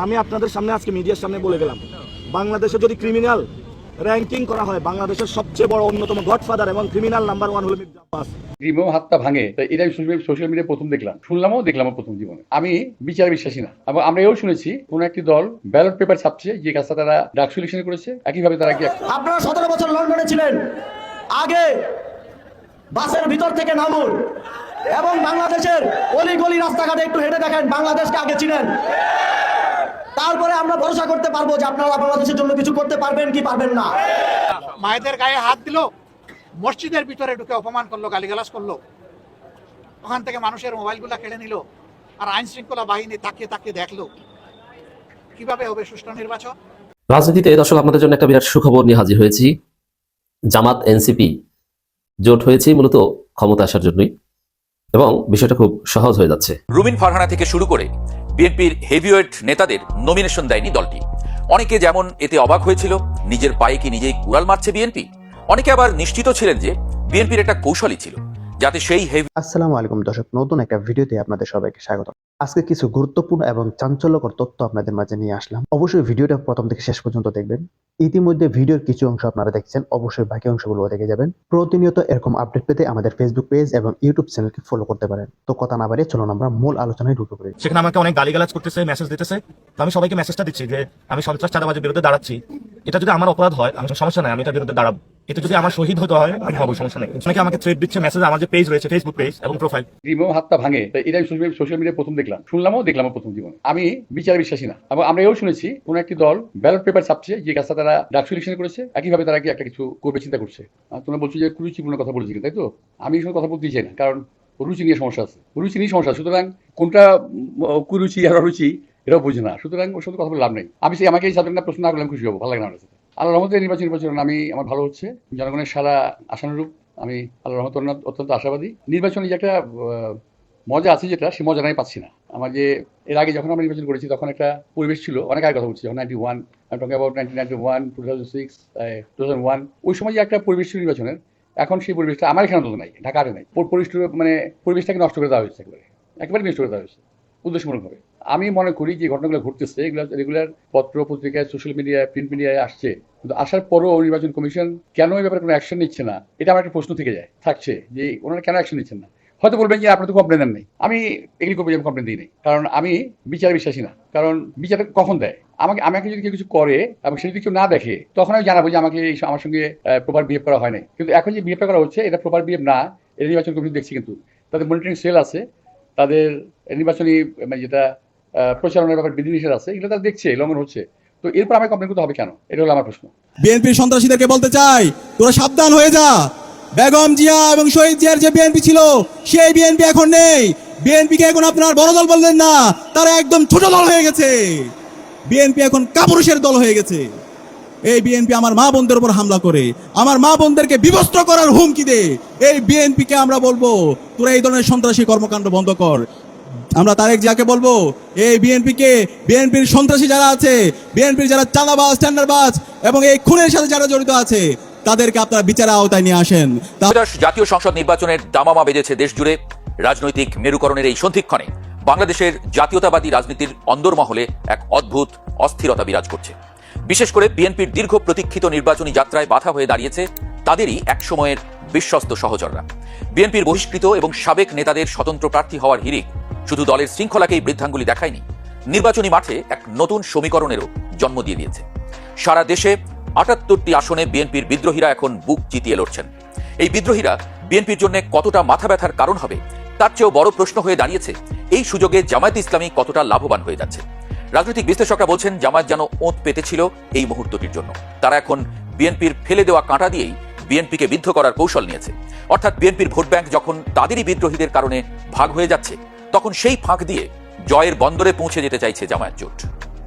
আমি আপনাদের সামনে আজকে মিডিয়ার সামনে বলে গেলাম বাংলাদেশে যদি ক্রিমিনাল র্যাঙ্কিং করা হয় বাংলাদেশের সবচেয়ে বড় অন্যতম গডফাদার এবং ক্রিমিনাল নাম্বার ওয়ান হলো মির্জা আব্বাস। রিমো হাতটা ভাঙে তো এটা আমি সোশ্যাল মিডিয়ায় প্রথম দেখলাম। শুনলামও দেখলাম প্রথম জীবনে। আমি বিচার বিশ্বাসী না। এবং আমরা এও শুনেছি কোন একটি দল ব্যালট পেপার ছাপছে যে কাজটা তারা ডাক সলিউশন করেছে একইভাবে তারা কি আপনারা সতেরো বছর লন্ডনে ছিলেন। আগে বাসের ভিতর থেকে নামুন এবং বাংলাদেশের অলি গলি রাস্তাঘাটে একটু হেঁটে দেখেন বাংলাদেশকে আগে চিনেন। তারপরে আমরা ভরসা করতে পারব যে আপনারা বাংলাদেশের জন্য কিছু করতে পারবেন কি পারবেন না। মায়েদের গায়ে হাত দিল মসজিদের ভিতরে ঢুকে অপমান করল গালিগালাজ করল। ওখান থেকে মানুষের মোবাইলগুলো কেড়ে নিল আর আইন শৃঙ্খলা বাহিনী তাকিয়ে তাকিয়ে দেখল। কীভাবে হবে সুষ্ঠু নির্বাচন? রাজনীতিতে দর্শক আপনাদের জন্য একটা বিরাট সুখবর নিয়ে হাজির হয়েছি। জামাত এনসিপি জোট হয়েছে মূলত ক্ষমতা আসার জন্যই এবং বিষয়টা খুব সহজ হয়ে যাচ্ছে। রুমিন ফারহানা থেকে শুরু করে বিএনপির হেভিওয়েট নেতাদের নমিনেশন দেয়নি দলটি। অনেকে যেমন এতে অবাক হয়েছিল, নিজের পায়ে কি নিজেই কুড়াল মারছে বিএনপি? অনেকে আবার নিশ্চিত ছিলেন যে বিএনপির একটা কৌশলই ছিল। যাতে সেই হেভি আসসালামু আলাইকুম দর্শক নতুন একটা ভিডিওতে আপনাদের সবাইকে স্বাগত আজকে কিছু গুরুত্বপূর্ণ এবং চাঞ্চল্যকর তথ্য আপনাদের মাঝে নিয়ে আসলাম। অবশ্যই ভিডিওটা প্রথম থেকে শেষ পর্যন্ত দেখবেন। ইতিমধ্যে ভিডিওর কিছু অংশ আপনারা দেখছেন অবশ্যই বাকি অংশগুলো দেখে যাবেন। প্রতিনিয়ত এরকম আপডেট পেতে আমাদের ফেসবুক পেজ এবং ইউটিউব চ্যানেলকে ফলো করতে পারেন। তো কথা না বাড়িয়ে চলুন আমরা মূল আলোচনায় ঢুকে পড়ি। সেখানে আমাকে অনেক গালিগালাজ করতেছে মেসেজ দিতেছে। তো আমি সবাইকে মেসেজটা দিচ্ছি যে আমি সন্ত্রাস চাঁদাবাজের বিরুদ্ধে দাঁড়াচ্ছি। এটা যদি আমার অপরাধ হয় আমি সমস্যা নাই আমি এটার বিরুদ্ধে দাঁড়াবো। এটা যদি আমার শহীদ হতে হয়, আমি হব সমস্যা নেই। অনেকে আমাকে থ্রেড দিচ্ছে মেসেজ আমার যে পেজ রয়েছে ফেসবুক পেজ এবং প্রোফাইল হাতটা ভাঙে সোশ্যাল মিডিয়ায় প্রথম দেখলাম। শুনলামও, দেখলামও প্রথম আমি বিচার বিশ্বাসী না। এবং আমরা এও শুনেছি, কোন একটি দল ব্যালট পেপার ছাপছে, যে কাজটা তারা ডাক সলিউশন করেছে, একইভাবে তারা কি একটা কিছু করবে চিন্তা করছে। তোমরা বলছো যে কুরুচিপূর্ণ কথা বলেছি, তাই তো? আমি এই কথা বলতেই চাই না, কারণ রুচি নিয়ে সমস্যা আছে। রুচি নিয়ে সমস্যা সুতরাং কোনটা কুরুচি আর অরুচি বুঝে না। সুতরাং ওর সাথে কথা বলে লাভ নেই। আমি সেই আমাকে এই সাবজেক্টটা প্রশ্ন না করলে আমি খুশি হব, ভালো লাগে না আমার। আল্লাহ রহমতের নির্বাচন নির্বাচন আমি, আমার ভালো হচ্ছে। জনগণের সারা আশানুরূপ আমি আল্লাহ রহমত অত্যন্ত আশাবাদী। নির্বাচনে যে একটা মজা আছে যেটা, সে মজা আমি পাচ্ছি না। আমার যে, এর আগে যখন আমরা নির্বাচন করেছি, তখন একটা পরিবেশ ছিল, অনেক আগে কথা বলছি, যখন ninety one ninety one two thousand six two thousand one ওই সময় যে একটা পরিবেশ ছিল নির্বাচনের, এখন সেই পরিবেশটা আমার এখানে তো নাই, ঢাকাতে নাই। পরিবেশ মানে পরিবেশটাকে নষ্ট করে দেওয়া হয়েছে একেবারে। একেবারে নষ্ট করে দেওয়া হয়েছে, উদ্দেশ্যমূলকভাবে। আমি মনে করি যে ঘটনাগুলো ঘটতেছে, এগুলো রেগুলার পত্র, পত্রিকায় সোশ্যাল মিডিয়ায় প্রিন্ট মিডিয়ায় আসছে। কিন্তু আসার পরও নির্বাচন কমিশন কেন এই ব্যাপারে কোনো অ্যাকশন নিচ্ছে না? এটা আমার একটা প্রশ্ন থেকে যায়, থাকছে যে ওনারা কেন অ্যাকশন নিচ্ছেন না? হয়তো বলবেন যে আপনার তো কমপ্লেন নেই। আমি এগুলি করব আমি কমপ্লেন দিই নেই। কারণ আমি বিচারে বিশ্বাসী না। কারণ বিচার কখন দেয়? আমাকে আমাকে যদি কেউ কিছু করে এবং সে যদি কেউ না দেখে, তখন আমি জানাব যে আমাকে আমার সঙ্গে প্রপার বিহেভ করা হয় নাই। কিন্তু এখন যে বিহেভটা করা হচ্ছে, এটা প্রপার বিহেভ না, এটা নির্বাচন কমিশন দেখছি কিন্তু। তাদের মনিটরিং সেল আছে। তাদের নির্বাচনী মানে যেটা প্রচারণার ব্যাপার বিধিনিষেধ আছে, এগুলো তারা দেখছে, লঙ্ঘন হচ্ছে। তো এরপর আমাকে কমপ্লেন করতে হবে কেন? এটা হলো আমার প্রশ্ন। বিএনপির সন্ত্রাসীদেরকে বলতে চাই, তোরা সাবধান হয়ে যা। বেগম জিয়া এবং শহীদ জিয়ার যে বিএনপি ছিল, সেই বিএনপি এখন নেই। বিএনপিকে এখন আপনার বড় দল বললেন না, তারা একদম ছোট দল হয়ে গেছে। বিএনপি এখন কাপুরুষের দল হয়ে গেছে। এই বিএনপি আমার মা বোনদের উপর হামলা করে, আমার মা বোনদেরকে বিবস্ত্র করার হুমকি দে। এই বিএনপিকে আমরা বলব, তোরা এই ধরনের সন্ত্রাসী কর্মকাণ্ড বন্ধ কর। আমরা তারেক জিয়াকে বলব, এই বিএনপি কে বিএনপির সন্ত্রাসী যারা আছে, বিএনপির যারা চাঁদাবাজ, টেন্ডারবাজ এবং এই খুনের সাথে যারা জড়িত আছে, তাদেরকে আপনারা বিচারের আওতায় নিয়ে আসেন। জাতীয় সংসদ নির্বাচনের দামামা বেজেছে দেশ জুড়ে রাজনৈতিক মেরুকরণের এই সন্ধিক্ষণে। বাংলাদেশের জাতীয়তাবাদী রাজনীতির অন্দরমহলে এক অদ্ভুত অস্থিরতা বিরাজ করছে। বিশেষ করে বিএনপির দীর্ঘ প্রতীক্ষিত নির্বাচনী যাত্রায় বাধা হয়ে দাঁড়িয়েছে তাদেরই এক সময়ের বিশ্বস্ত সহচররা। বিএনপির বহিষ্কৃত এবং সাবেক নেতাদের স্বতন্ত্র প্রার্থী হওয়ার হিরিক শুধু দলের শৃঙ্খলাকেই বৃদ্ধাঙ্গুলি দেখায়নি, নির্বাচনী মাঠে এক নতুন সমীকরণেরও জন্ম দিয়ে দিয়েছে। সারা দেশে আটাত্তরটি আসনে বিএনপির বিদ্রোহীরা এখন বুক চিতিয়ে লড়ছেন। এই বিদ্রোহীরা বিএনপির জন্য কতটা মাথা ব্যথার কারণ হবে, তার চেয়েও বড় প্রশ্ন হয়ে দাঁড়িয়েছে, এই সুযোগে জামায়াত ইসলামী কতটা লাভবান হয়ে যাচ্ছে। রাজনৈতিক বিশ্লেষকরা বলছেন, জামায়াত যেন ওঁত পেতেছিল এই মুহূর্তটির জন্য। তারা এখন বিএনপির ফেলে দেওয়া কাঁটা দিয়েই বিএনপিকে বিদ্ধ করার কৌশল নিয়েছে। অর্থাৎ বিএনপির ভোট ব্যাংক যখন তাদেরই বিদ্রোহীদের কারণে ভাগ হয়ে যাচ্ছে তখন সেই ফাঁক দিয়ে জয়ের বন্দরে পৌঁছে যেতে চাইছে জামায়াত জোট।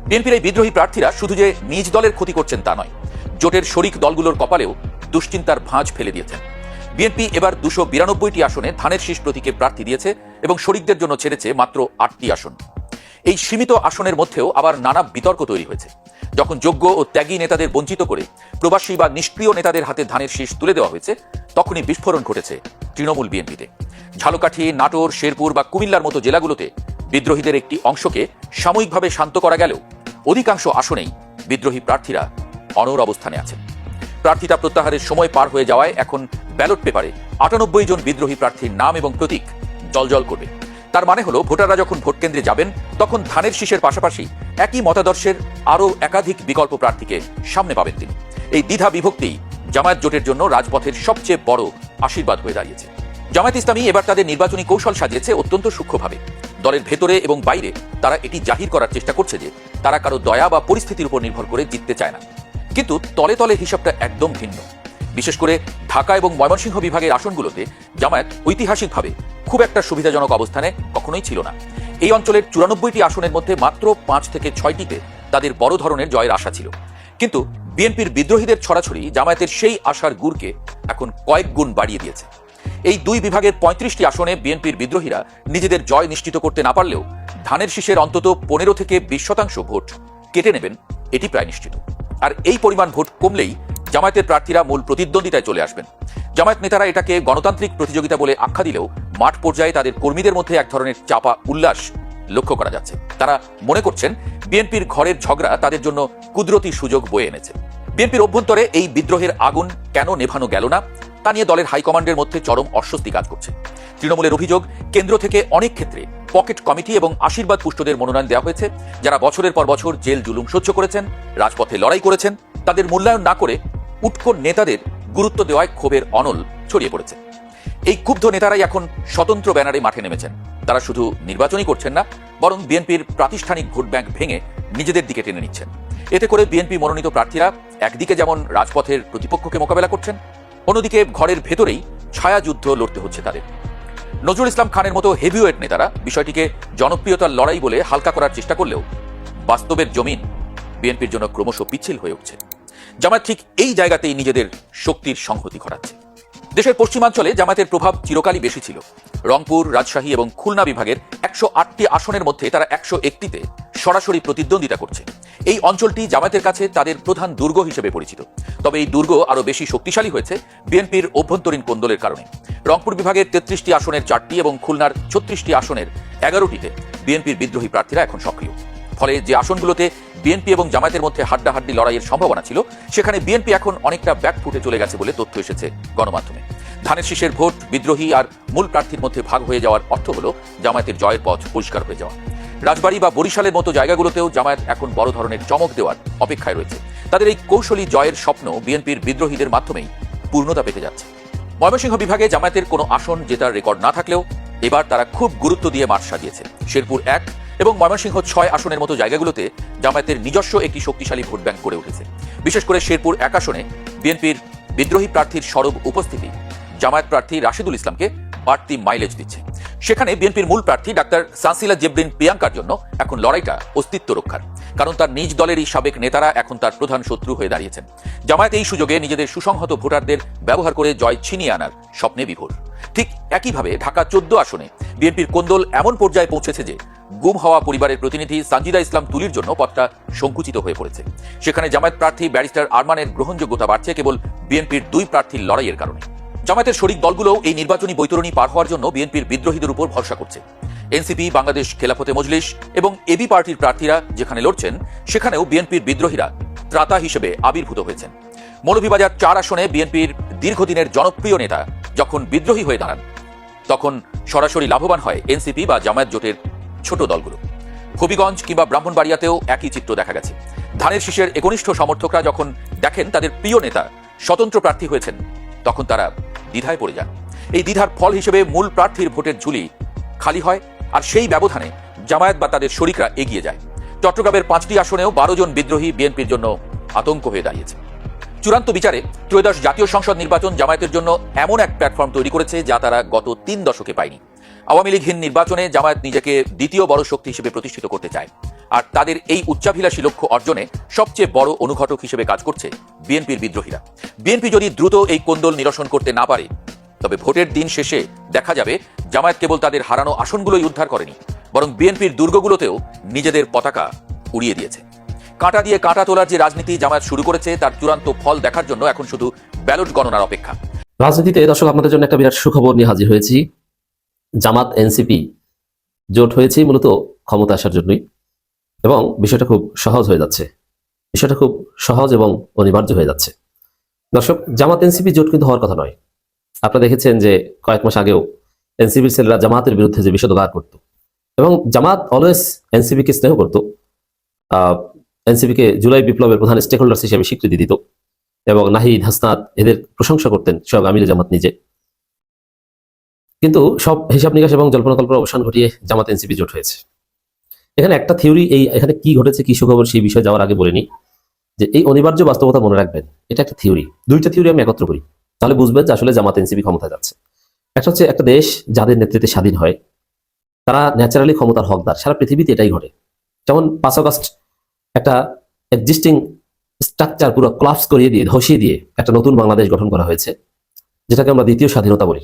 বিএনপির এই বিদ্রোহী প্রার্থীরা শুধু যে নিজ দলের ক্ষতি করছেন তা নয়, জোটের শরিক দলগুলোর কপালেও দুশ্চিন্তার ভাঁজ ফেলে দিয়েছেন। বিএনপি এবার দুশো বিরানব্বইটি আসনে ধানের শীষ প্রতীকে প্রার্থী দিয়েছে এবং শরিকদের জন্য ছেড়েছে মাত্র আটটি আসন। এই সীমিত আসনের মধ্যেও আবার নানা বিতর্ক তৈরি হয়েছে। যখন যোগ্য ও ত্যাগী নেতাদের বঞ্চিত করে প্রবাসী বা নিষ্ক্রিয় নেতাদের হাতে ধানের শীষ তুলে দেওয়া হয়েছে, তখনই বিস্ফোরণ ঘটেছে তৃণমূল বিএনপিতে। ঝালকাঠি, নাটোর, শেরপুর বা কুমিল্লার মতো জেলাগুলোতে বিদ্রোহীদের একটি অংশকে সাময়িকভাবে শান্ত করা গেলেও অধিকাংশ আসনেই বিদ্রোহী প্রার্থীরা অনর অবস্থানে আছেন। প্রার্থিতা প্রত্যাহারের সময় পার হয়ে যাওয়ায় এখন ব্যালট পেপারে আটানব্বই জন বিদ্রোহী প্রার্থীর নাম এবং প্রতীক জলজল করবে। তার মানে হলো, ভোটাররা যখন ভোট কেন্দ্রে যাবেন, তখন ধানের শীষের পাশাপাশি একই মতাদর্শের আরও একাধিক বিকল্প প্রার্থীকে সামনে পাবেন তিনি। এই দ্বিধা বিভক্তি জামায়াত জোটের জন্য রাজপথের সবচেয়ে বড় আশীর্বাদ হয়ে দাঁড়িয়েছে। জামায়াত ইসলামী এবার তাদের নির্বাচনী কৌশল সাজিয়েছে অত্যন্ত সূক্ষ্মভাবে। দলের ভেতরে এবং বাইরে তারা এটি জাহির করার চেষ্টা করছে যে তারা কারও দয়া বা পরিস্থিতির উপর নির্ভর করে জিততে চায় না। কিন্তু তলে তলে হিসাবটা একদম ভিন্ন। বিশেষ করে ঢাকা এবং ময়মনসিংহ বিভাগের আসনগুলোতে জামায়াত ঐতিহাসিকভাবে খুব একটা সুবিধাজনক অবস্থানে কখনোই ছিল না। এই অঞ্চলের চুরানব্বইটি আসনের মধ্যে মাত্র পাঁচ থেকে ছয়টিতে তাদের বড় ধরনের জয়ের আশা ছিল। কিন্তু বিএনপির বিদ্রোহীদের ছড়াছড়ি জামায়াতের সেই আশার গুড়কে এখন কয়েক গুণ বাড়িয়ে দিয়েছে। এই দুই বিভাগের পঁয়ত্রিশটি আসনে বিএনপির বিদ্রোহীরা নিজেদের জয় নিশ্চিত করতে না পারলেও ধানের শীষের অন্তত পনেরো থেকে বিশ শতাংশ ভোট কেটে নেবেন, এটি প্রায় নিশ্চিত। আর এই পরিমাণ ভোট কমলেই জামায়াতের প্রার্থীরা মূল প্রতিদ্বন্দ্বিতায় চলে আসবেন। জামায়াত নেতারা এটাকে গণতান্ত্রিক প্রতিযোগিতা বলে আখ্যা দিলেও মাঠ পর্যায়ে তাদের কর্মীদের মধ্যে এক ধরনের চাপা উল্লাস লক্ষ্য করা যাচ্ছে। তারা মনে করছেন বিএনপির ঘরের ঝগড়া তাদের জন্য কুদরতি সুযোগ বয়ে এনেছে। বিএনপির অভ্যন্তরে এই বিদ্রোহের আগুন কেন নেভানো গেল না? তা নিয়ে দলের হাইকমান্ডের মধ্যে চরম অস্বস্তি কাজ করছে। তৃণমূলের অভিযোগ, কেন্দ্র থেকে অনেক ক্ষেত্রে পকেট কমিটি এবং আশীর্বাদ পুষ্টদের মনোনয়ন দেওয়া হয়েছে, যারা বছরের পর বছর জেল জুলুম সহ্য করেছেন, রাজপথে লড়াই করেছেন, তাদের মূল্যায়ন না করে উৎকো নেতাদের গুরুত্ব দেওয়ায় ক্ষোভের অনল ছড়িয়ে পড়েছে। এই ক্ষুব্ধ নেতারাই এখন স্বতন্ত্র ব্যানারে মাঠে নেমেছেন। তারা শুধু নির্বাচনই করছেন না, বরং বিএনপির প্রাতিষ্ঠানিক ভোট ব্যাংক ভেঙে নিজেদের দিকে টেনে নিচ্ছেন। এতে করে বিএনপি মনোনীত প্রার্থীরা একদিকে যেমন রাজপথের প্রতিপক্ষকে মোকাবেলা করছেন অন্যদিকে ঘরের ভেতরেই ছায়াযুদ্ধ লড়তে হচ্ছে তাদের। নজরুল ইসলাম খানের মতো হেভিওয়েট নেতারা বিষয়টিকে জনপ্রিয়তার লড়াই বলে হালকা করার চেষ্টা করলেও বাস্তবের জমিন বিএনপির জন্য ক্রমশ পিচ্ছিল হয়ে উঠছে। জামায়াত ঠিক এই জায়গাতেই নিজেদের শক্তির সংহতি ঘটাচ্ছে। দেশের পশ্চিমাঞ্চলে জামায়াতের প্রভাব চিরকালই বেশি ছিল। রংপুর, রাজশাহী এবং খুলনা বিভাগের একশো আটটি আসনের মধ্যে তারা একশো একটিতে সরাসরি প্রতিদ্বন্দ্বিতা করছে। এই অঞ্চলটি জামায়াতের কাছে তাদের প্রধান দুর্গ হিসেবে পরিচিত। তবে এই দুর্গ আরও বেশি শক্তিশালী হয়েছে বিএনপির অভ্যন্তরীণ কোন্দলের কারণে। রংপুর বিভাগের তেত্রিশটি আসনের চারটি এবং খুলনার ছত্রিশটি আসনের এগারোটিতে বিএনপির বিদ্রোহী প্রার্থীরা এখন সক্রিয়। ফলে যে আসনগুলোতে বিএনপি এবং জামায়াতের মধ্যে হাড্ডাহাড্ডি লড়াইয়ের সম্ভাবনা ছিল, সেখানে বিএনপি এখন অনেকটা ব্যাক ফুটে চলে গেছে বলে তথ্য এসেছে গণমাধ্যমে। ধানের শীষের ভোট, বিদ্রোহী আর মূল প্রার্থীর মধ্যে ভাগ হয়ে যাওয়ার অর্থ হলো জামায়াতের জয়ের পথ পরিষ্কার হয়ে যাওয়া। রাজবাড়ী বা বরিশালের মতো জায়গাগুলোতেও জামায়াত এখন বড় ধরনের চমক দেওয়ার অপেক্ষায় রয়েছে। তাদের এই কৌশলী জয়ের স্বপ্ন বিএনপির বিদ্রোহীদের মাধ্যমেই পূর্ণতা পেতে যাচ্ছে। ময়মনসিংহ বিভাগে জামায়াতের কোনো আসন জেতার রেকর্ড না থাকলেও এবার তারা খুব গুরুত্ব দিয়ে মাঠ সাজিয়েছে। শেরপুর এক এবং ময়মনসিংহ ছয় আসনের মতো জায়গাগুলোতে জামায়াতের নিজস্ব একটি শক্তিশালী ভোট ব্যাংক গড়ে উঠেছে। বিশেষ করে শেরপুর এক আসনে বিএনপির বিদ্রোহী প্রার্থীর সরব উপস্থিতি জামায়াত প্রার্থী রাশিদুল ইসলামকে বাড়তি মাইলেজ দিচ্ছে। সেখানে বিএনপির মূল প্রার্থী ডাক্তার সানসিলা জেবরিন প্রিয়াঙ্কার জন্য এখন লড়াইটা অস্তিত্ব রক্ষার। কারণ তার নিজ দলেরই সাবেক নেতারা এখন তার প্রধান শত্রু হয়ে দাঁড়িয়েছেন। জামায়াত এই সুযোগে নিজেদের সুসংহত ভোটারদের ব্যবহার করে জয় ছিনিয়ে আনার স্বপ্নে বিভোর। ঠিক একইভাবে ঢাকা চোদ্দ আসনে বিএনপির কোন্দল এমন পর্যায়ে পৌঁছেছে যে গুম হওয়া পরিবারের প্রতিনিধি সানজিদা ইসলাম তুলির জন্য পথটা সংকুচিত হয়ে পড়েছে। সেখানে জামায়াত প্রার্থী ব্যারিস্টার আরমানের গ্রহণযোগ্যতা বাড়ছে কেবল বিএনপির দুই প্রার্থীর লড়াইয়ের কারণে। জামায়াতের শরিক দলগুলোও এই নির্বাচনী বৈতরণী পার হওয়ার জন্য বিএনপির বিদ্রোহীদের উপর ভরসা করছে। এনসিপি, বাংলাদেশ খেলাফতে মজলিস এবং এবি পার্টির প্রার্থীরা যেখানে লড়ছেন, সেখানেও বিএনপির বিদ্রোহীরা ত্রাতা হিসেবে আবির্ভূত হয়েছেন। মৌলভীবাজার চার আসনে বিএনপির দীর্ঘদিনের জনপ্রিয় নেতা যখন বিদ্রোহী হয়ে দাঁড়ান, তখন সরাসরি লাভবান হয় এনসিপি বা জামায়াত জোটের ছোট দলগুলো। হবিগঞ্জ কিংবা ব্রাহ্মণবাড়িয়াতেও একই চিত্র দেখা গেছে। ধানের শীষের একনিষ্ঠ সমর্থকরা যখন দেখেন তাদের প্রিয় নেতা স্বতন্ত্র প্রার্থী হয়েছেন, তখন তারা দ্বিধায় পড়ে যান। এই দ্বিধার ফল হিসেবে মূল প্রার্থীর ভোটের ঝুলি খালি হয় আর সেই ব্যবধানে জামায়াত বা তাদের শরিকরা এগিয়ে যায়। চট্টগ্রামের পাঁচটি আসনেও বারো জন বিদ্রোহী বিএনপির জন্য আতঙ্ক হয়ে দাঁড়িয়েছে। চূড়ান্ত বিচারে ত্রয়োদশ জাতীয় সংসদ নির্বাচন জামায়াতের জন্য এমন এক প্ল্যাটফর্ম তৈরি করেছে যা তারা গত তিন দশকে পায়নি। আওয়ামী লীগহীন নির্বাচনে জামায়াত নিজেকে দ্বিতীয় বড় শক্তি হিসেবে প্রতিষ্ঠিত করতে চায়। আর তাদের এই উচ্চাভিলাষী লক্ষ্য অর্জনে সবচেয়ে বড় অনুঘটক হিসেবে কাজ করছে বিএনপির বিদ্রোহীরা। বিএনপি যদি দ্রুত এই কোন্দল নিরসন করতে না পারে, তবে ভোটের দিন শেষে দেখা যাবে জামায়াত কেবল তাদের হারানো আসনগুলোই উদ্ধার করেনি, বরং বিএনপির দুর্গগুলোতেও নিজেদের পতাকা উড়িয়ে দিয়েছে। কাঁটা দিয়ে কাঁটা তোলার যে রাজনীতি জামায়াত শুরু করেছে, তার চূড়ান্ত ফল দেখার জন্য এখন শুধু ব্যালট গণনার অপেক্ষা। রাজনীতিতে দর্শক, আপনাদের জন্য একটা বিরাট সুখবর নিয়ে হাজির হয়েছি। জামাত এনসিপি জোট হয়েছে মূলত ক্ষমতা আসার জন্যই। এবং বিষয়টা খুব সহজ হয়ে যাচ্ছে। বিষয়টা খুব সহজ এবং অনিবার্য হয়ে যাচ্ছে। দর্শক, জামাত এনসিপি জোট কিন্তু হওয়ার কথা নয়। আপনারা দেখেছেন যে কয়েক মাস আগেও এনসিপির ছেলেরা জামাতের বিরুদ্ধে যে বিষোদগার করত এবং জামাত অলওয়েজ এনসিপিকে স্নেহ করত। এনসিপিকে জুলাই বিপ্লবের প্রধান স্টেক হোল্ডার্স হিসেবে স্বীকৃতি দিত। এবং নাহিদ, হাসনাত এদের প্রশংসা করতেন সব আমির জামাত নিজে। কিন্তু সব হিসাব নিকাশ এবং জল্পনা কল্পনা অবসান ঘটিয়ে জামাত এনসিপি জোট হয়েছে। এখানে একটা থিওরি এই এখানে কি ঘটেছে, কি সুখবর সেই বিষয়ে যাওয়ার আগে বলিনি, যে এই অনিবার্য বাস্তবতা মনে রাখবেন, এটা একটা থিওরি দুইটা থিওরি আমি একত্র করি। তাহলে বুঝবেন যে আসলে জামাত এনসিপি ক্ষমতায় যাচ্ছে। একটা হচ্ছে একটা দেশ যাদের নেতৃত্বে স্বাধীন হয়, তারা ন্যাচারালি ক্ষমতার হকদার। সারা পৃথিবীতে এটাই ঘটে। যেমন পাঁচ আগস্ট একটা এক্সিস্টিং স্ট্রাকচার পুরো ক্লাপস করিয়ে দিয়ে, ধসিয়ে দিয়ে একটা নতুন বাংলাদেশ গঠন করা হয়েছে, যেটাকে আমরা দ্বিতীয় স্বাধীনতা বলি।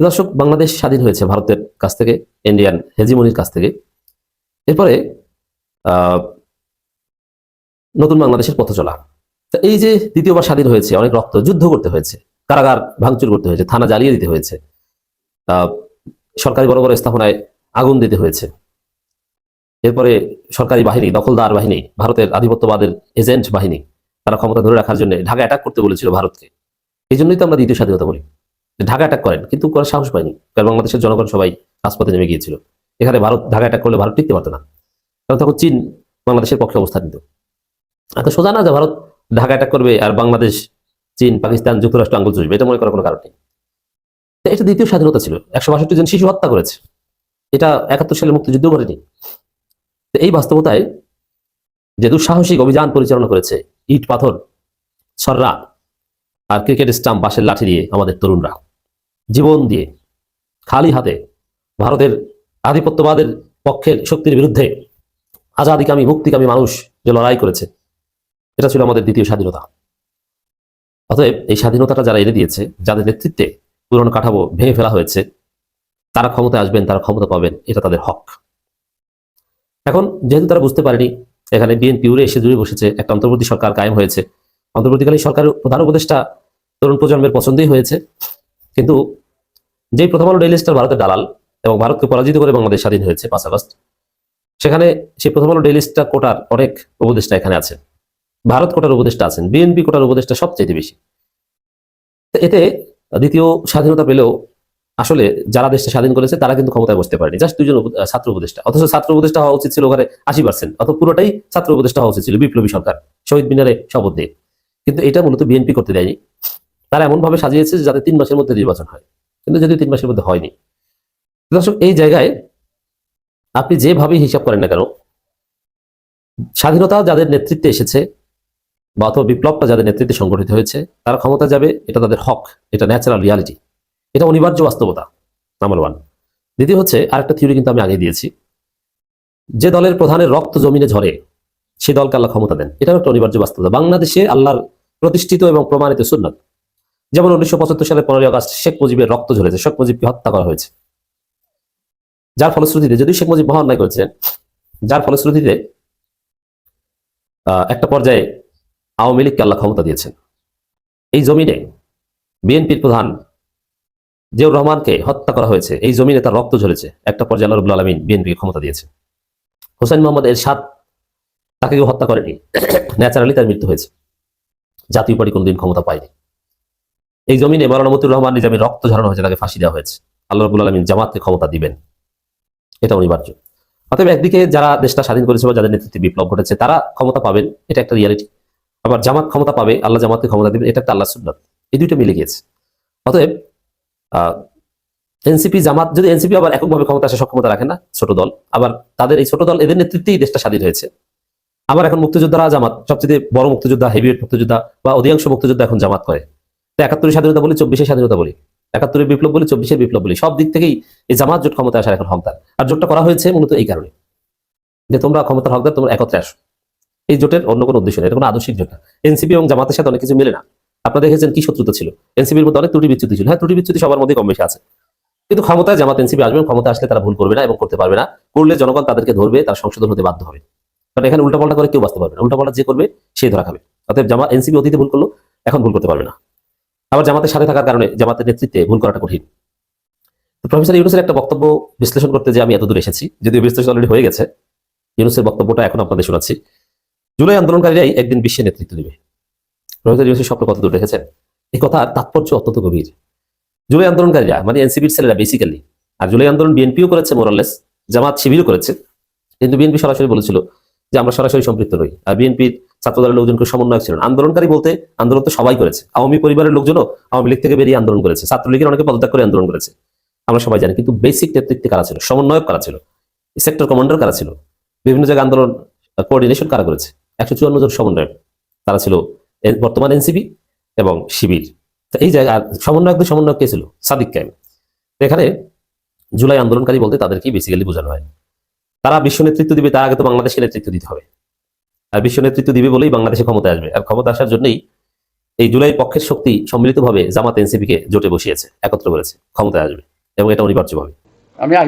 দর্শক, বাংলাদেশ স্বাধীন হয়েছে ভারতের কাছ থেকে ইন্ডিয়ান হেজিমনির কাছ থেকে। এরপরে নতুন বাংলাদেশের পথ চলা। এই যে দ্বিতীয়বার স্বাধীন হয়েছে, অনেক রক্ত যুদ্ধ করতে হয়েছে, কারাগার ভাঙচুর করতে হয়েছে, থানা জ্বালিয়ে দিতে হয়েছে সরকারি বড় বড় স্থাপনায় আগুন দিতে হয়েছে। এরপরে সরকারি বাহিনী, দখলদার বাহিনী, ভারতের আধিপত্যবাদের এজেন্ট বাহিনী, তারা ক্ষমতা ধরে রাখার জন্য ঢাকা অ্যাটাক করতে বলেছিল ভারতকে। এই জন্যই তো আমরা দ্বিতীয় স্বাধীনতা বলি। ঢাকা অ্যাটাক করেন, কিন্তু করার সাহস পায়নি। কারণ বাংলাদেশের জনগণ সবাই রাজপথে নেমে গিয়েছিল। এখানে ভারত ঢাকা অ্যাটাক করলে ভারত টিকতে পারতো না। কারণ তখন চীন বাংলাদেশের পক্ষে অবস্থান নিত। এত সোজা না যে ভারত ঢাকা অ্যাটাক করবে আর বাংলাদেশ, চীন, পাকিস্তান যুক্তরাষ্ট্র আঙ্গুল চুষবে। এটা মনে করার কোনো কারণ নেই। এটা দ্বিতীয় স্বাধীনতা ছিল। একশো বাষট্টি জন শিশু হত্যা করেছে। এটা একাত্তর সালে মুক্তিযুদ্ধ করেনি তো এই বাস্তবতায় যে দুঃসাহসিক অভিযান পরিচালনা করেছে ইট পাথর, সররা আর ক্রিকেট স্টাম্প বাঁশের লাঠি দিয়ে আমাদের তরুণরা। জীবন দিয়ে খালি হাতে ভারতের আধিপত্যবাদের পক্ষের শক্তির বিরুদ্ধে আজাদিকামী, মুক্তিকামী মানুষ যে লড়াই করেছে, এটা ছিল আমাদের দ্বিতীয় স্বাধীনতা। অতএব এই স্বাধীনতাটা যারা এনে দিয়েছে, যাদের নেতৃত্বে পুরনো কাঠামো ভেঙে ফেলা হয়েছে, তারা ক্ষমতায় আসবেন, তারা ক্ষমতা পাবেন, এটা তাদের হক। এখন যেহেতু তারা বুঝতে পারেনি, এখানে বিএনপি উড়ে এসে জুড়ে বসেছে, একটা অন্তর্বর্তী সরকার কায়েম হয়েছে। অন্তর্বর্তীকালীন সরকারের প্রধান উপদেষ্টা তরুণ প্রজন্মের পছন্দই হয়েছে। কিন্তু যেই প্রথম আলো ডেইলি স্টার ভারতের দালাল এবং ভারতকে পরাজিত করে বাংলাদেশ স্বাধীন হয়েছে পাঁচ আগস্ট, সেখানে সেই প্রথম আলো ডেইলি স্টার কোটার অনেক উপদেষ্টা এখানে আছেন। ভারত কোটার উপদেষ্টা আছেন, বিএনপি কোটার উপদেষ্টা সবচেয়ে বেশি। এতে দ্বিতীয় স্বাধীনতা পেলেও আসলে যারা দেশটা স্বাধীন করেছে তারা কিন্তু ক্ষমতায় বসতে পারেনি। জাস্ট দুজন ছাত্র উপদেষ্টা। অথচ ছাত্র উপদেষ্টা হওয়া উচিত ছিল ওখানে আশি পার্সেন্ট অথবা পুরোটাই ছাত্র উপদেষ্টা হওয়া উচিত ছিল বিপ্লবী সরকার, শহীদ মিনারে শপথ দিয়ে কিন্তু এটা মূলত বিএনপি করতে দেয়নি। তারা এমন ভাবে সাজিয়েছে যাতে তিন মাসের মধ্যে নির্বাচন হয়। কিন্তু যদি তিন মাসের মধ্যে হয়নি। দর্শক, এই জায়গায় আপনি যেভাবেই হিসাব করেন না কেন, স্বাধীনতা যাদের নেতৃত্বে এসেছে বা অথবা বিপ্লবটা যাদের নেতৃত্বে সংগঠিত হয়েছে, তারা ক্ষমতা যাবে, এটা তাদের হক, এটা ন্যাচারাল রিয়ালিটি এটা অনিবার্য বাস্তবতা নাম্বার ওয়ান দ্বিতীয় হচ্ছে, আরেকটা থিওরি কিন্তু আমি আগে দিয়েছি। যে দলের প্রধানের রক্ত জমিনে ঝরে, সে দলকে আল্লাহ ক্ষমতা দেন। এটাও একটা অনিবার্য বাস্তবতা। বাংলাদেশে আল্লাহর প্রতিষ্ঠিত এবং প্রমাণিত সুন্নত। যেমন উনিশশো পঁচাত্তর সালে পনেরোই আগস্ট শেখ মুজিবের রক্ত ঝরেছে, শেখ মুজিবকে হত্যা করা হয়েছে। যার ফলশ্রুতিতে যদি শেখ মুজিব মহা অন্যায় করেছিলেন যার ফলশ্রুতিতে একটা পর্যায়ে আওয়ামী লীগকে আল্লাহ ক্ষমতা দিয়েছেন। এই জমিনে বিএনপির প্রধান জিয়াউর রহমানকে হত্যা করা হয়েছে। এই জমিনে তার রক্ত ঝরেছে। একটা পর্যায়ে আল্লাহ রবুল আলমিন বিএনপিকে ক্ষমতা দিয়েছে। হোসেন মোহাম্মদ এরশাদ তাকে কেউ হত্যা করেনি। ন্যাচারালি তার মৃত্যু হয়েছে। জাতীয় পার্টি কোনোদিন ক্ষমতা পায়নি। এই জমিনে মৌলানা মতুর রহমান নিজামের রক্ত ঝরানো হয়েছে, তাকে ফাঁসি দেওয়া হয়েছে। আল্লাহ রবুল আলমিন জামাতকে ক্ষমতা দিবেন। এটা অনিবার্য। অতএব একদিকে যারা দেশটা স্বাধীন করেছে বা যাদের নেতৃত্বে বিপ্লব ঘটেছে, তারা ক্ষমতা পাবেন, এটা একটা রিয়ালিটি আবার জামাত ক্ষমতা পাবে, আল্লাহ জামাতকে ক্ষমতা দিবেন, এটা একটা আল্লাহ সুন্নত। এই দুইটা মিলে গিয়েছে। অতএব এনসিপি, জামাত, যদি এনসিপি আবার এককভাবে ক্ষমতা আসে, সক্ষমতা রাখে না, ছোট দল, আবার তাদের এই ছোট দল, এদের নেতৃত্বেই দেশটা স্বাধীন হয়েছে। আবার এখন মুক্তিযোদ্ধারা জামাত, সবচেয়ে বড় মুক্তিযোদ্ধা হেভিওয়েট মুক্তিযোদ্ধা, বা অধিকাংশ মুক্তিযোদ্ধা এখন জামাত করে। তো একাত্তরের স্বাধীনতা বলি, চব্বিশের স্বাধীনতা বলি। একাত্তরের বিপ্লব বলি, চব্বিশের বিপ্লব বলি। সব দিক থেকেই এই জামাত জোট ক্ষমতা আসার এখন হকদার। আর জোটটা করা হয়েছে মূলত এই কারণে যে তোমরা ক্ষমতার হকদার, তোমরা একত্রে আসো। এই জোটের অন্য কোনো উদ্দেশ্য নেই, এটা কোনো আদর্শিক জোট না। এনসিপি এবং জামাতের সাথে অনেক কিছু মিলে না। আপনারা দেখেছেন কি শত্রুতা ছিল। এনসিপির মধ্যে অনেক ত্রুটি বিচ্যুতি ছিল। হ্যাঁ ত্রুটি বিচ্যুতি সবার মধ্যে কম বেশি আছে। কিন্তু ক্ষমতায় জামাত এনসিপি আসবে ক্ষমতা আসলে তারা ভুল করবে না এবং করতে পারবে না। করলে জনগণ তাদেরকে ধরবে, তার সংশোধন হতে বাধ্য হবে। কারণ এখানে উল্টাপাল্টা করে কেউ বাঁচতে পারবে না। উল্টাপাল্টা যে করবে সেই ধরা খাবে। অতএব জামাত এনসিপি অতীতে ভুল করল, এখন ভুল করতে পারবে না। আবার জামাতের সাথে থাকার কারণে জামাতের নেতৃত্বে ভুল করাটা কঠিন। প্রফেসর ইউনুসের একটা বক্তব্য বিশ্লেষণ করতে যে আমি এত দূর এসেছি, যদিও বিশ্লেষণ অলরেডি হয়ে গেছে, ইউনুসের বক্তব্যটা এখন আপনাদের শোনাচ্ছি। জুলাই আন্দোলনকারীরাই একদিন বিশ্বে নেতৃত্ব দেবে রোহিত ইউনুসের স্বপ্ন কত দূর রেখেছেন এই কথার তাৎপর্য অত্যন্ত গভীর। জুলাই আন্দোলনকারীরা মানে এনসিপির ছেলেরা বেসিক্যালি আর জুলাই আন্দোলন বিএনপিও করেছে মোরালেস জামাত শিবিরও করেছে, কিন্তু বিএনপি সরাসরি বলেছিল যে আমরা সরাসরি সম্পৃক্ত নই। আর বিএনপির ছাত্রদলের লোকজনকে সমন্বয়ক ছিলেন। আন্দোলনকারী বলতে আন্দোলন তো সবাই করেছে। আওয়ামী পরিবারের লোকজনও আওয়ামী লীগ থেকে বেরিয়ে আন্দোলন করেছে। ছাত্রলীগের অনেকে পদত্যাগ করে আন্দোলন করেছে। আমরা সবাই জানি, কিন্তু বেসিক নেতৃত্বে কারা ছিল? সমন্বয়ক কারা ছিল? সেক্টর কমান্ডার কারা ছিল? বিভিন্ন জায়গায় আন্দোলন কোঅর্ডিনেশন কারা করেছে? একশো চুয়ান্ন জন সমন্বয়ক। তারা ছিল বর্তমান এনসিপি এবং শিবির। তো এই জায়গায় আর সমন্বয়কদের সমন্বয়ক কে ছিল? সাদিক কায়েম। এখানে জুলাই আন্দোলনকারী বলতে তাদেরকেই বেসিক্যালি বোঝানো হয়। তারা বিশ্ব নেতৃত্ব দিবে, তার আগে তো বাংলাদেশকে নেতৃত্ব দিতে হবে। আর বিশ্ব নেতৃত্ব দিবে বলেই বাংলাদেশে ক্ষমতা আসবে। আর ক্ষমতা আসার জন্যই এই জুলাই পক্ষের শক্তি সম্মিলিতভাবে জামাত এনসিপিকে জোটে বসিয়েছে, একত্র করেছে, ক্ষমতায় আসবে। এবং এটা অনিবার্যভাবে। আমি আই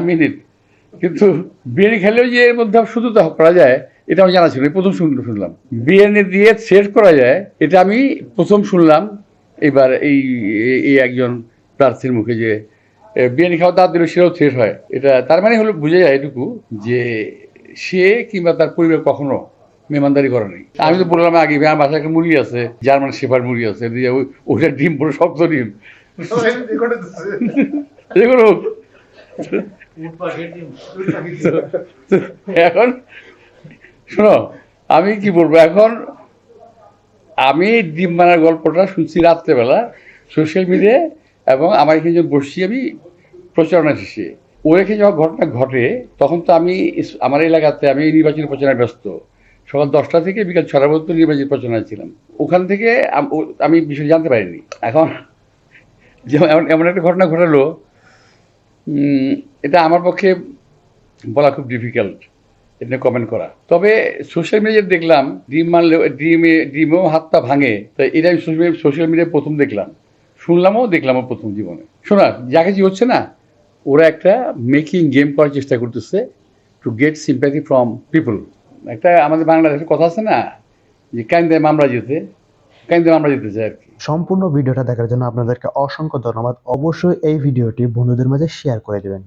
কিন্তু বিরিয়ানি খেলেও যে এর মধ্যে শুধু করা যায়, এটা আমি জানা ছিল প্রথম শুন- শুনলাম। বিরিয়ানি দিয়ে সেট করা যায়, এটা আমি প্রথম শুনলাম, এবার এই- এই একজন প্রার্থীর মুখে যে এ, বিরিয়ানি খাওয়া দাঁত দিলে সেটাও থ্রেট হয়। এটা তার মানে হলো বোঝা যায় এটুকু যে সে কিংবা তার পরিবার কখনো মেহমানদারি করে নেই। আমি তো বললাম আগে আমার বাসায় একটা মুরগি আছে জার্মান শেফার মুরগি আছে ওই- ওইটা ডিম পুরো শক্ত ডিম। এখন শোনো আমি কি বলব এখন আমি ডিম বানার গল্পটা শুনছি রাত্রেবেলা সোশ্যাল মিডিয়ায় এবং আমার এখানে বসছি আমি প্রচারণা শেষে ও এখানে যখন ঘটনা ঘটে, তখন তো আমি আমার এলাকাতে আমি নির্বাচনী প্রচারণায় ব্যস্ত। সকাল দশটা থেকে বিকাল ছটা পর্যন্ত নির্বাচনী প্রচারণায় ছিলাম। ওখান থেকে আমি বিষয় জানতে পারিনি। এখন যেমন, এমন একটা ঘটনা ঘটালো এটা আমার পক্ষে বলা খুব ডিফিকাল্ট এটা কমেন্ট করা। তবে সোশ্যাল মিডিয়ায় দেখলাম, ডিম মারলে ডিমে, ডিমেও হাতটা ভাঙে, তো এটা আমি সোশ্যাল মিডিয়ায় প্রথম দেখলাম। শুনলামও দেখলামও প্রথম জীবনে। শোনা, যা কিছু হচ্ছে না ওরা একটা মেকিং গেম করার চেষ্টা করতেছে to get sympathy from people একটা আমাদের বাংলাদেশের কথা আছে না, যে কাইন্দে মামলা যেতে কাইন্দে মামলা যেতে চাই আর কি। সম্পূর্ণ ভিডিওটা দেখার জন্য আপনাদেরকে অসংখ্য ধন্যবাদ। অবশ্যই এই ভিডিওটি বন্ধুদের মাঝে শেয়ার করে দেবেন।